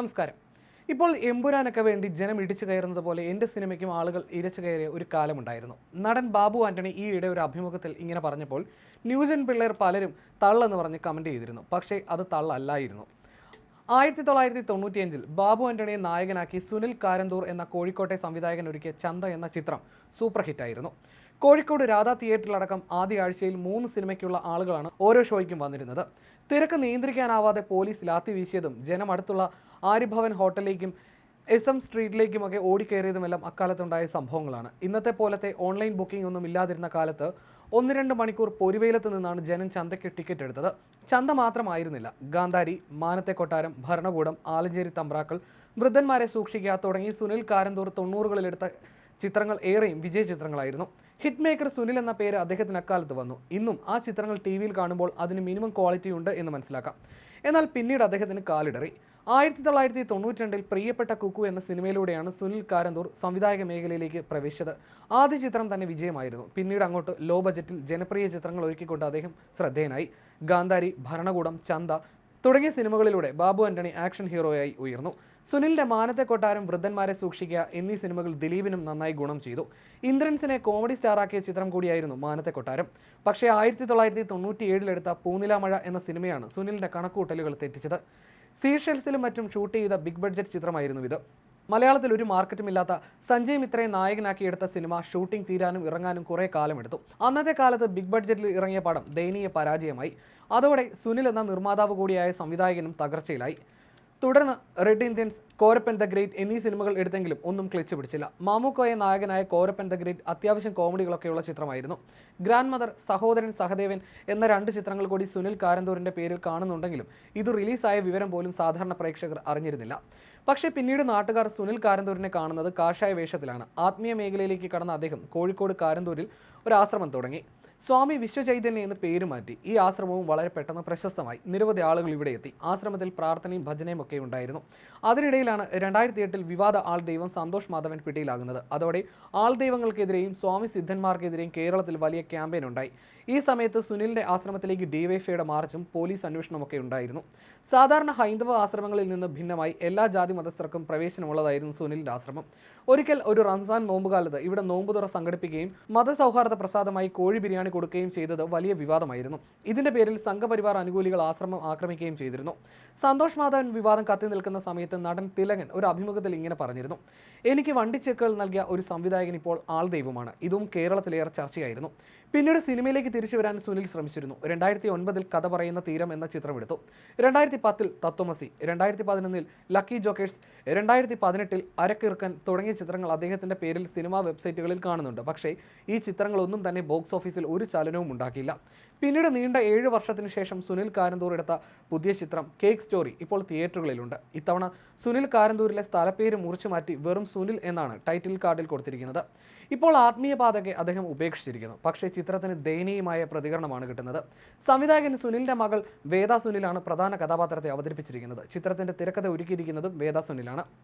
നമസ്കാരം. ഇപ്പോൾ എമ്പുരാനൊക്കെ വേണ്ടി ജനം ഇടിച്ചു കയറുന്നത് പോലെ എന്റെ സിനിമയ്ക്കും ആളുകൾ ഇരച്ചു കയറിയ ഒരു കാലമുണ്ടായിരുന്നു. നടൻ ബാബു ആന്റണി ഈയിടെ ഒരു അഭിമുഖത്തിൽ ഇങ്ങനെ പറഞ്ഞപ്പോൾ ന്യൂജൻ പിള്ളേർ പലരും തള്ളെന്ന് പറഞ്ഞ് കമന്റ് ചെയ്തിരുന്നു. പക്ഷേ അത് തള്ളല്ലായിരുന്നു. ആയിരത്തി തൊള്ളായിരത്തി തൊണ്ണൂറ്റിയഞ്ചിൽ ബാബു ആന്റണിയെ നായകനാക്കി സുനിൽ കാരന്തൂർ എന്ന കോഴിക്കോട്ടെ സംവിധായകൻ ഒരുക്കിയ ചന്ത എന്ന ചിത്രം സൂപ്പർ ഹിറ്റായിരുന്നു കോഴിക്കോട് രാധാ തിയേറ്ററിലടക്കം ആദ്യ ആഴ്ചയിൽ മൂന്ന് സിനിമയ്ക്കുള്ള ആളുകളാണ് ഓരോ ഷോയ്ക്കും വന്നിരുന്നത്. തിരക്ക് നിയന്ത്രിക്കാനാവാതെ പോലീസ് ലാത്തി വീശിയതും ജനം അടുത്തുള്ള ആര്യഭവൻ ഹോട്ടലിലേക്കും എസ് എം സ്ട്രീറ്റിലേക്കുമൊക്കെ ഓടിക്കയറിയതുമെല്ലാം അക്കാലത്തുണ്ടായ സംഭവങ്ങളാണ്. ഇന്നത്തെ പോലത്തെ ഓൺലൈൻ ബുക്കിംഗ് ഒന്നും ഇല്ലാതിരുന്ന കാലത്ത് ഒന്ന് രണ്ട് മണിക്കൂർ പൊരുവേലത്ത് നിന്നാണ് ജനം ചന്തയ്ക്ക് ടിക്കറ്റ് എടുത്തത്. ചന്ത മാത്രമായിരുന്നില്ല. ഗാന്ധാരി മാനത്തെ കൊട്ടാരം ഭരണകൂടം ആലഞ്ചേരി തമ്പ്രാക്കൾ വൃദ്ധന്മാരെ സൂക്ഷിക്കുക തുടങ്ങി സുനിൽ കാരന്തൂർ തൊണ്ണൂറുകളിലെടുത്ത ചിത്രങ്ങൾ ഏറെയും വിജയ ചിത്രങ്ങളായിരുന്നു. ഹിറ്റ് മേക്കർ സുനിൽ എന്ന പേര് അദ്ദേഹത്തിന് അക്കാലത്ത് വന്നു. ഇന്നും ആ ചിത്രങ്ങൾ ടി വിയിൽ കാണുമ്പോൾ അതിന് മിനിമം ക്വാളിറ്റി ഉണ്ട് എന്ന് മനസ്സിലാക്കാം. എന്നാൽ പിന്നീട് അദ്ദേഹത്തിന് കാലിടറി. ആയിരത്തി തൊള്ളായിരത്തി തൊണ്ണൂറ്റി രണ്ടിൽ പ്രിയപ്പെട്ട കുക്കു എന്ന സിനിമയിലൂടെയാണ് സുനിൽ കാരന്തൂർ സംവിധായക മേഖലയിലേക്ക് പ്രവേശിച്ചത്. ആദ്യ ചിത്രം തന്നെ വിജയമായിരുന്നു. പിന്നീട് അങ്ങോട്ട് ലോ ബജറ്റിൽ ജനപ്രിയ ചിത്രങ്ങൾ ഒരുക്കിക്കൊണ്ട് അദ്ദേഹം ശ്രദ്ധേയനായി. ഗാന്ധാരി ഭരണകൂടം ചന്ത തുടങ്ങിയ സിനിമകളിലൂടെ ബാബു ആന്റണി ആക്ഷൻ ഹീറോയായി ഉയർന്നു. സുനിലിന്റെ മാനത്തെ കൊട്ടാരം വൃദ്ധന്മാരെ സൂക്ഷിക്കുക എന്നീ സിനിമകൾ ദിലീപിനും നന്നായി ഗുണം ചെയ്തു. ഇന്ദ്രൻസിനെ കോമഡി സ്റ്റാറാക്കിയ ചിത്രം കൂടിയായിരുന്നു മാനത്തെ കൊട്ടാരം. പക്ഷേ ആയിരത്തി തൊള്ളായിരത്തി തൊണ്ണൂറ്റി ഏഴിലെടുത്ത പൂനിലാമഴ എന്ന സിനിമയാണ് സുനിലിന്റെ കണക്കുകൂട്ടലുകൾ തെറ്റിച്ചത്. സീഷെൽസിലും മറ്റും ഷൂട്ട് ചെയ്ത ബിഗ് ബഡ്ജറ്റ് ചിത്രമായിരുന്നു ഇത്. മലയാളത്തിൽ ഒരു മാർക്കറ്റും ഇല്ലാത്ത സഞ്ജയ് മിത്രയെ നായകനാക്കി എടുത്ത സിനിമ ഷൂട്ടിംഗ് തീരാനും ഇറങ്ങാനും കുറേ കാലമെടുത്തു. അന്നത്തെ കാലത്ത് ബിഗ് ബഡ്ജറ്റിൽ ഇറങ്ങിയ പടം ദയനീയ പരാജയമായി. അതോടെ സുനിൽ എന്ന നിർമ്മാതാവ് കൂടിയായ സംവിധായകനും തകർച്ചയിലായി. തുടർന്ന് red Indians Korappan the great എന്നീ സിനിമകൾ എടുത്തെങ്കിലും ഒന്നും ക്ലിച്ച് പിടിച്ചില്ല. മാമുക്കോയെ നായകനായ കോരപ്പൻ ദ ഗ്രേറ്റ് അത്യാവശ്യം കോമഡികളൊക്കെയുള്ള ചിത്രമായിരുന്നു. ഗ്രാൻഡ് മദർ സഹോദരൻ സഹദേവൻ എന്ന രണ്ട് ചിത്രങ്ങൾ കൂടി സുനിൽ കാരന്തൂരിന്റെ പേരിൽ കാണുന്നുണ്ടെങ്കിലും ഇത് റിലീസായ വിവരം പോലും സാധാരണ പ്രേക്ഷകർ അറിഞ്ഞിരുന്നില്ല. പക്ഷേ പിന്നീട് നാട്ടുകാർ സുനിൽ കാരന്തൂരിനെ കാണുന്നത് കാഷായ വേഷത്തിലാണ്. ആത്മീയ മേഖലയിലേക്ക് കടന്ന അദ്ദേഹം കോഴിക്കോട് കാരന്തൂരിൽ ഒരു ആശ്രമം തുടങ്ങി. സ്വാമി വിശ്വചൈതന്യ എന്ന് പേര് മാറ്റി ഈ ആശ്രമവും വളരെ പെട്ടെന്ന് പ്രശസ്തമായി. നിരവധി ആളുകൾ ഇവിടെ എത്തി. ആശ്രമത്തിൽ പ്രാർത്ഥനയും ഭജനയും ഒക്കെ ഉണ്ടായിരുന്നു. അതിനിടയിലാണ് രണ്ടായിരത്തി എട്ടിൽ വിവാദ ആൾ ദൈവം സന്തോഷ് മാധവൻ പിടിയിലാകുന്നത്. അതോടെ ആൾ ദൈവങ്ങൾക്കെതിരെയും സ്വാമി സിദ്ധന്മാർക്കെതിരെയും കേരളത്തിൽ വലിയ ക്യാമ്പയിൻ ഉണ്ടായി. ഈ സമയത്ത് സുനിലിന്റെ ആശ്രമത്തിലേക്ക് ഡിവൈഫൈയുടെ മാർച്ചും പോലീസ് അന്വേഷണമൊക്കെ ഉണ്ടായിരുന്നു. സാധാരണ ഹൈന്ദവ ആശ്രമങ്ങളിൽ നിന്ന് ഭിന്നമായി എല്ലാ ജാതി മതസ്ഥർക്കും പ്രവേശനമുള്ളതായിരുന്നു സുനിലിന്റെ ആശ്രമം. ഒരിക്കൽ ഒരു റംസാൻ നോമ്പുകാലത്ത് ഇവിടെ നോമ്പുതുറ സംഘടിപ്പിക്കുകയും മതസൗഹാർദ്ദ പ്രസാദമായി കോഴി ബിരിയാണി കൊടുക്കുകയും ചെയ്തത് വലിയ വിവാദമായിരുന്നു. ഇതിന്റെ പേരിൽ സംഘപരിവാർ അനുകൂലികൾ ആശ്രമം ആക്രമിക്കുകയും ചെയ്തിരുന്നു. സന്തോഷ് മാധവൻ വിവാദം കത്തി നിൽക്കുന്ന സമയത്ത് നടൻ തിലകൻ ഒരു അഭിമുഖത്തിൽ ഇങ്ങനെ പറഞ്ഞിരുന്നു. എനിക്ക് വണ്ടിച്ചെക്കുകൾ നൽകിയ ഒരു സംവിധായകൻ ഇപ്പോൾ ആൾ ദൈവമാണ് ഇതും കേരളത്തിലേറെ ചർച്ചയായിരുന്നു. പിന്നീട് സിനിമയിലേക്ക് തിരിച്ചു വരാൻ സുനിൽ ശ്രമിച്ചിരുന്നു. രണ്ടായിരത്തി ഒൻപതിൽ കഥ പറയുന്ന തീരം എന്ന ചിത്രം എടുത്തു. രണ്ടായിരത്തി പത്തിൽ തത്വമസി രണ്ടായിരത്തി പതിനൊന്നിൽ ലക്കി ജോക്കേഴ്സ് രണ്ടായിരത്തി പതിനെട്ടിൽ അരക്കിറുക്കൻ തുടങ്ങിയ ചിത്രങ്ങൾ അദ്ദേഹത്തിന്റെ പേരിൽ സിനിമാ വെബ്സൈറ്റുകളിൽ കാണുന്നുണ്ട്. പക്ഷേ ഈ ചിത്രങ്ങളൊന്നും തന്നെ ബോക്സ് ഓഫീസിൽ ഒരു ചലനവും ഉണ്ടാക്കിയില്ല. പിന്നീട് നീണ്ട ഏഴ് വർഷത്തിന് ശേഷം സുനിൽ കാരന്തൂർ എടുത്ത പുതിയ ചിത്രം കേക്ക് സ്റ്റോറി ഇപ്പോൾ തിയേറ്ററുകളിലുണ്ട്. ഇത്തവണ സുനിൽ കാരന്തൂരിലെ സ്ഥലപ്പേര് മുറിച്ചു മാറ്റി വെറും സുനിൽ എന്നാണ് ടൈറ്റിൽ കാർഡിൽ കൊടുത്തിരിക്കുന്നത്. ഇപ്പോൾ ആത്മീയ പാതകെ അദ്ദേഹം ഉപേക്ഷിച്ചിരിക്കുന്നു. പക്ഷേ ചിത്രത്തിന് ദയനീയമായ പ്രതികരണമാണ് കിട്ടുന്നത്. സംവിധായകൻ സുനിലിന്റെ മകൾ വേദ സുനിലാണ് പ്രധാന കഥാപാത്രത്തെ അവതരിപ്പിച്ചിരിക്കുന്നത്. ചിത്രത്തിന്റെ തിരക്കഥ ഒരുക്കിയിരിക്കുന്നതും വേദ സുനിലാണ്.